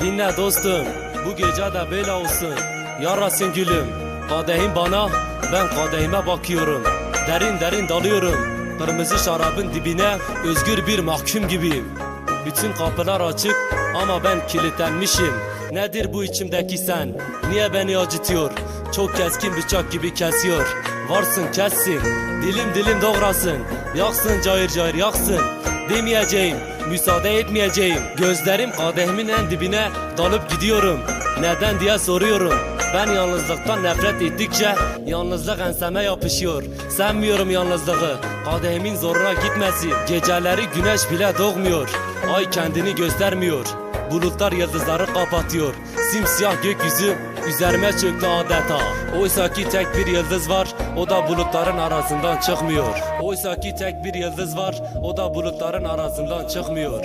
Dinle dostum, bu gece de böyle olsun. Yarasın gülüm, kadehin bana, ben kadehime bakıyorum. Derin derin dalıyorum. Kırmızı şarabın dibine özgür bir mahkum gibiyim. Bütün kapılar açık ama ben kilitlenmişim. Nedir bu içimdeki sen? Niye beni acıtıyor? Çok keskin bıçak gibi kesiyor. Varsın kessin, dilim dilim doğrasın. Yaksın cayır cayır yaksın. Demeyeceğim, müsaade etmeyeceğim. Gözlerim kadehimin en dibine dalıp gidiyorum. Neden diye soruyorum. Ben yalnızlıktan nefret ettikçe yalnızlık enseme yapışıyor. Sevmiyorum yalnızlığı. Kadehimin zoruna gitmesin. Geceleri güneş bile doğmuyor. Ay kendini göstermiyor. Bulutlar yıldızları kapatıyor. Simsiyah gökyüzü üzerime çöktü adeta. Oysa ki tek bir yıldız var, o da bulutların arasından çıkmıyor. Oysa ki tek bir yıldız var, o da bulutların arasından çıkmıyor.